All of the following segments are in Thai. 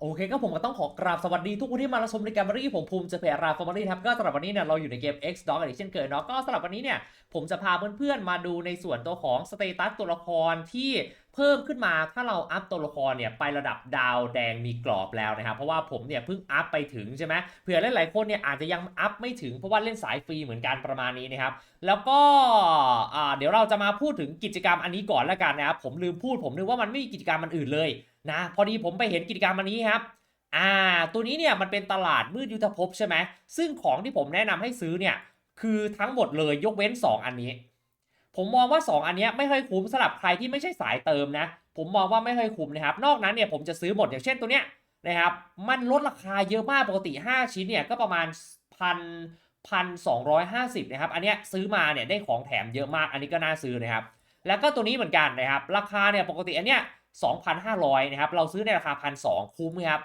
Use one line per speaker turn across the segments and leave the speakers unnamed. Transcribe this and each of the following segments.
โอเคก็ผมก็ต้องขอกราบสวัสดีทุกคนที่มารับชมในการบรี่ผมภูมิจะเพราฟอร์มารี่ครับก็สำหรับวันนี้เนี่ยเราอยู่ในเกม X Dog อีกเช่นเคยเนาะก็สำหรับวันนี้เนี่ยผมจะพาเพื่อนๆมาดูในส่วนตัวของสเตตัสตัวละครที่เพิ่มขึ้นมาถ้าเราอัพตัวละครเนี่ยไประดับดาวแดงมีกรอบแล้วนะครับเพราะว่าผมเนี่ยเพิ่งอัพไปถึงใช่ไหมเผื่อหลายๆคนเนี่ยอาจจะยังอัพไม่ถึงเพราะว่าเล่นสายฟรีเหมือนกันประมาณนี้นะครับแล้วก็เดี๋ยวเราจะมาพูดถึงกิจกรรมอันนี้ก่อนแล้วกันนะครับผมลืมพูดผมนึกว่ามันไม่มีกิจกรรมมันอื่นเลย นะพอดีผมไปเห็นกิจกรรมอันนี้ครับอ่าตัวนี้เนี่ยมันเป็นตลาดมืดยุทธภพใช่ไหมซึ่งของที่ผมแนะนำให้ซื้อเนี่ยคือทั้งหมดเลยยกเว้น 2 อันนี้ ผมมองว่า 2 อันนี้ไม่ค่อยคุ้มสำหรับใครที่ไม่ใช่สายเติมนะ ผมมองว่าไม่ค่อยคุ้มนะครับ นอกนั้นเนี่ยผมจะซื้อหมดอย่างเช่นตัวเนี้ยนะครับ มันลดราคาเยอะมากปกติ 5 ชิ้นเนี่ยก็ประมาณพันพันสองร้อยห้าสิบนะครับ อันเนี้ยซื้อมาเนี่ยได้ของแถมเยอะมาก อันนี้ก็น่าซื้อนะครับ แล้วก็ตัวนี้เหมือนกันนะครับ ราคาเนี่ยปกติอันเนี้ย 2,500นะครับเราซื้อในราคา1,200คุ้มครับ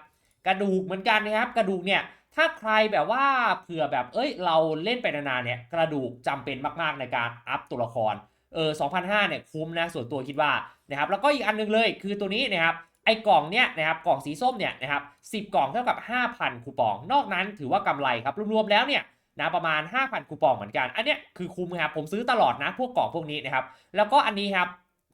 กระดูกเหมือนกันนะครับกระดูกเนี่ยถ้าใครแบบว่าเผื่อแบบเอ้ยเราเล่นไปนานๆเนี่ยกระดูกจำเป็นมากๆในการอัพตัวละครเออ2,500เนี่ยคุ้มนะส่วนตัวคิดว่านะครับแล้วก็อีกอันหนึงเลยคือตัวนี้นะครับไอ้กล่องเนี่ยนะครับกล่องสีส้มเนี่ยนะครับ10กล่องเท่ากับ 5,000 คูปอง นอกนั้นถือว่ากำไรครับรวมๆแล้วเนี่ยนะประมาณ 5,000 คูปองเหมือนกัน อันเนี้ยคือคุ้มครับผมซื้อตลอดนะพวกกล่องพวกนี้นะครับแล้วก็อันนี้ครับ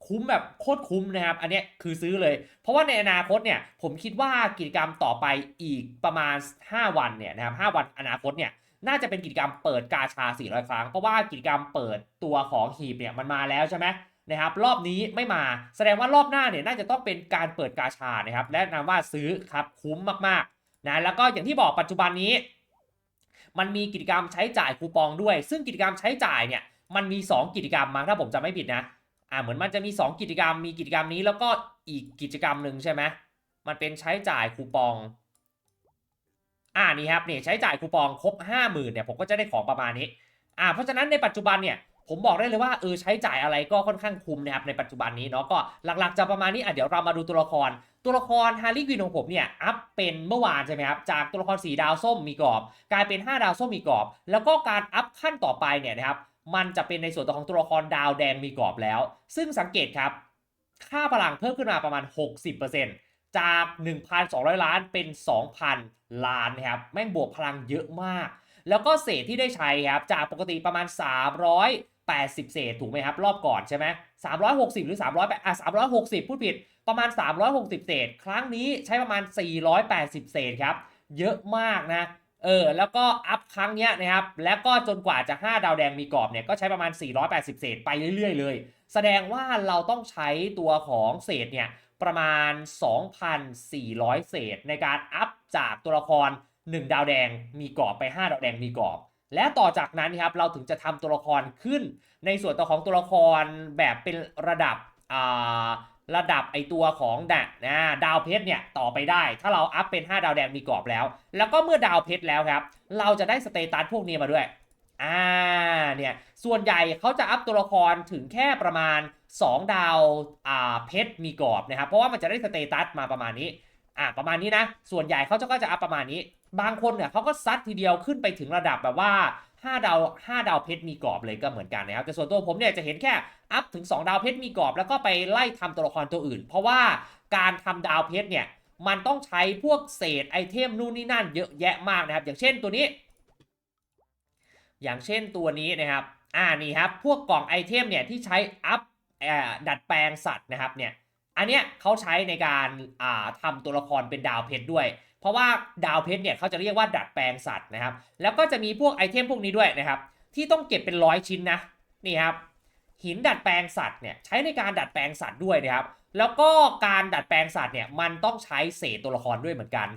คุ้มแบบโคตรคุ้มนะครับ อันนี้คือซื้อเลย เพราะว่าในอนาคตเนี่ยผมคิดว่ากิจกรรมต่อไปอีกประมาณ 5 วันเนี่ยนะครับ5วันอนาคตเนี่ยน่าจะเป็นกิจกรรมเปิดกาชา 400 ครั้ง เพราะว่ากิจกรรมเปิดตัวของหีบเนี่ยมันมาแล้วใช่ไหมนะครับรอบนี้ไม่มาแสดงว่ารอบหน้าเนี่ยน่าจะต้องเป็นการเปิดกาชานะครับและนำว่าซื้อครับคุ้มมากๆนะแล้วก็อย่างที่บอกปัจจุบันนี้ มันมีกิจกรรมใช้จ่ายคูปองด้วย ซึ่งกิจกรรมใช้จ่ายเนี่ยมันมี 2 กิจกรรมมั้งถ้าผมจำไม่ผิดนะ อ่าเหมือนมันจะมี 2 กิจกรรม มีกิจกรรมนี้แล้วก็อีกกิจกรรมหนึ่งใช่ไหมมันเป็นใช้จ่ายคูปอง อ่านี่ครับนี่ใช้จ่ายคูปองครบ 50,000เนี่ยผมก็จะได้ของประมาณนี้ อ่าเพราะฉะนั้นในปัจจุบันเนี่ยผมบอกได้เลยว่าเออใช้จ่ายอะไรก็ค่อนข้างคุ้มนะครับในปัจจุบันนี้เนาะก็หลักๆจะประมาณนี้อะเดี๋ยวเรามาดูตัวละคร ตัวละครฮาร์ลีควินของผมเนี่ยอัพเป็นเมื่อวานใช่ไหมครับจากตัวละคร4ดาวส้มมีกรอบ กลายเป็น 5 ดาวส้มมีกรอบ แล้วก็การอัพขั้นต่อไปเนี่ยนะครับ มันจะเป็นในส่วนตัวของตัวละครดาวแดงมีกรอบแล้ว ซึ่งสังเกตครับ ค่าพลังเพิ่มขึ้นมาประมาณ 60%จาก 1,200 ล้านเป็น 2,000 ล้านนะครับแม่งบวกพลังเยอะมาก แล้วก็เศษที่ได้ใช้ครับ จากปกติประมาณ 380 เศษถูกไหมครับ รอบก่อนใช่ไหม360 หรือ 300อะ360 พูดผิดประมาณ 360 เศษ ครั้งนี้ใช้ประมาณ 480 เศษครับ เยอะมากนะ เออแล้วก็อัพครั้งเนี้ยนะครับแล้วก็จนกว่าจะ 5 ดาวแดงมีกรอบเนี่ยก็ใช้ประมาณ 480 เศษไปเรื่อย ๆ เลย แสดงว่าเราต้องใช้ตัวของเศษเนี่ยประมาณ 2,400 เศษ ในการอัพจากตัวละคร 1 ดาวแดงมีกรอบไป 5 ดาวแดงมีกรอบ และต่อจากนั้นครับเราถึงจะทำตัวละครขึ้น ในส่วนตัวของตัวละครแบบเป็นระดับอ่า ระดับไอตัวของดะนะดาวเพชรเนี่ยต่อไปได้ ถ้าเราอัพเป็น 5 ดาวแดงมีกรอบแล้ว แล้วก็เมื่อดาวเพชรแล้วครับ เราจะได้สเตตัสพวกนี้มาด้วยอ่าเนี่ยส่วนใหญ่เขาจะอัพตัวละครถึงแค่ประมาณ 2 ดาวอ่าเพชรมีกรอบนะครับเพราะว่ามันจะได้สเตตัสมาประมาณนี้อ่าประมาณนี้นะ ส่วนใหญ่เขาจะก็จะอัพประมาณนี้ บางคนเนี่ยเขาก็ซัดทีเดียวขึ้นไปถึงระดับแบบว่า 5ดาว5ดาวเพชรมีกรอบเลยก็เหมือนกันนะครับแต่ส่วนตัวผมเนี่ยจะเห็นแค่อัพถึง 2 ดาวเพชรมีกรอบ แล้วก็ไปไล่ทำตัวละครตัวอื่น เพราะว่าการทำดาวเพชรเนี่ยมันต้องใช้พวกเศษไอเทมนู่นนี่นั่นเยอะแยะมากนะครับ อย่างเช่นตัวนี้ อย่างเช่นตัวนี้นะครับอ่านี่ครับพวกกล่องไอเทมเนี่ยที่ใช้อัพดัดแปลงสัตว์นะครับเนี่ยอันเนี้ยเขาใช้ในการอ่าทำตัวละครเป็นดาวเพชรด้วย เพราะว่าดาวเพชรเนี่ยเขาจะเรียกว่าดัดแปลงสัตว์นะครับ แล้วก็จะมีพวกไอเทมพวกนี้ด้วยนะครับ ที่ต้องเก็บเป็นร้อยชิ้นนะนี่ครับหินดัดแปลงสัตว์เนี่ยใช้ในการดัดแปลงสัตว์ด้วยนะครับ แล้วก็การดัดแปลงสัตว์เนี่ยมันต้องใช้เศษตัวละครด้วยเหมือนกัน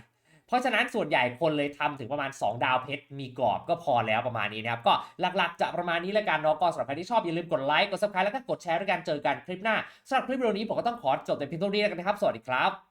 เพราะฉะนั้นส่วนใหญ่คนเลยทำถึงประมาณ 2 ดาวเพชรมีกรอบก็พอแล้วประมาณนี้นะครับ ก็หลักๆจะประมาณนี้แล้วกันเนาะก็สำหรับใครที่ชอบอย่าลืมกดไลค์กด subscribe แล้วก็กดแชร์ด้วยกันเจอกันคลิปหน้าสำหรับคลิปวิดีโอนี้ผมก็ต้องขอจบแต่เพียงเท่านี้แล้วกันนะครับ สวัสดีครับ